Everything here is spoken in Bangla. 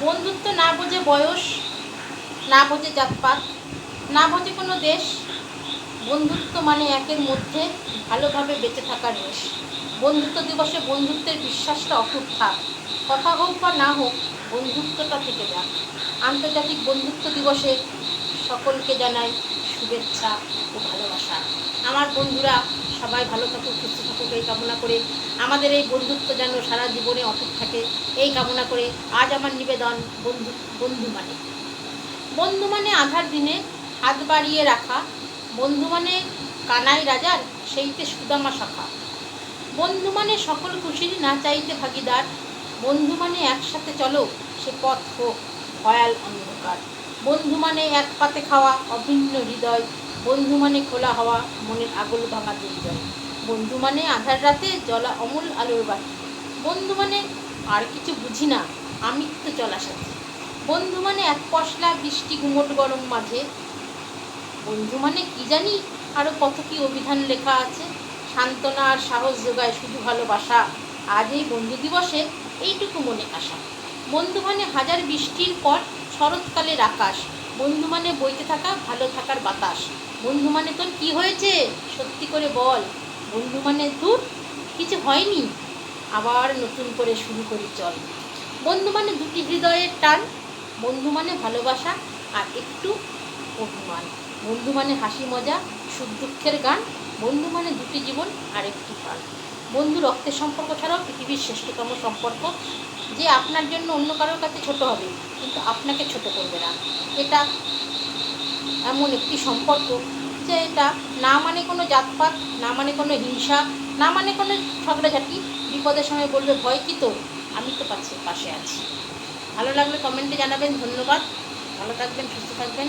বন্ধুত্ব না বোঝে বয়স, না বোঝে জাতপাত, না বোঝে কোনো দেশ, বন্ধুত্ব মানে একের মধ্যে ভালোভাবে বেঁচে থাকার রেশ। বন্ধুত্ব দিবসে বন্ধুত্বের বিশ্বাসটা অটুট থাক কথা হোক বা না হোক, বন্ধুত্বটা থেকে যাক। আন্তর্জাতিক বন্ধুত্ব দিবসে সকলকে জানাই শুভেচ্ছা ও ভালোবাসা। আমার বন্ধুরা সবাই ভালো থাকুক, সুস্থ থাকুক, এই কামনা করে আমাদের এই বন্ধুত্ব যেন সারা জীবনে অটুট থাকে, এই কামনা করে আজ আমার নিবেদন বন্ধু বন্ধু মানে। বন্ধু মানে আধার দিনে হাত বাড়িয়ে রাখা, বন্ধু মানে কানাই রাজার সেইতে সুদামা শাখা। বন্ধু মানে সকল খুশির না চাইতে ভাগিদার, বন্ধু মানে একসাথে চলো, সে পথ হোক ভয়াল অন্ধকার। বন্ধু মানে এক পাতে খাওয়া অভিন্ন হৃদয় বন্ধু মানে খোলা হওয়া, মনের আগল ভাঙা দুর্জয় বন্ধু মানে আধার রাতে জলা অমূল আলোর বাতি। বন্ধু মানে আর কিছু বুঝি না আমি তো সাথে। বন্ধু মানে এক পশলা বৃষ্টি গুমট গরম মাঝে। বন্ধু মানে কি জানি আরও কত কি অভিধান লেখা আছে। সান্ত্বনা আর সাহস যোগায় শুধু ভালোবাসা। আজ এই বন্ধু দিবসে এইটুকু মনে আসা বন্ধু মানে হাজার বৃষ্টির পর শরৎকালের আকাশ। বন্ধু মানে বইতে থাকা, ভালো থাকার বাতাস। বন্ধু মানে তোর কি হয়েছে? সত্যি করে বল। বন্ধু মানে দূর কিছু হয়নি? আবার নতুন করে শুরু করি, চল। বন্ধু মানে দুটি হৃদয়ের টান বন্ধু মানে ভালোবাসা আর একটু অভিমান। বন্ধু মানে হাসি মজা, সুখ দুঃখের গান বন্ধু মানে দুটি জীবন আর একটি প্রাণ। বন্ধু রক্তের সম্পর্ক ছাড়াও পৃথিবীর শ্রেষ্ঠতম সম্পর্ক। যে আপনার জন্য অন্য কারোর কাছে ছোট হবে, কিন্তু আপনাকে ছোট করবে এটা এমন একটি সম্পর্ক যে এটা না মানে কোনো জাতপাত, না মানে কোনো হিংসা, না মানে কোনো ঝগড়াঝাটি, বিপদের সময় বলবে ভয় কি তো আমি তো পাশে পাশে আছি। ভালো লাগলে কমেন্টে জানাবেন, ধন্যবাদ। ভালো থাকবেন, সুস্থ থাকবেন।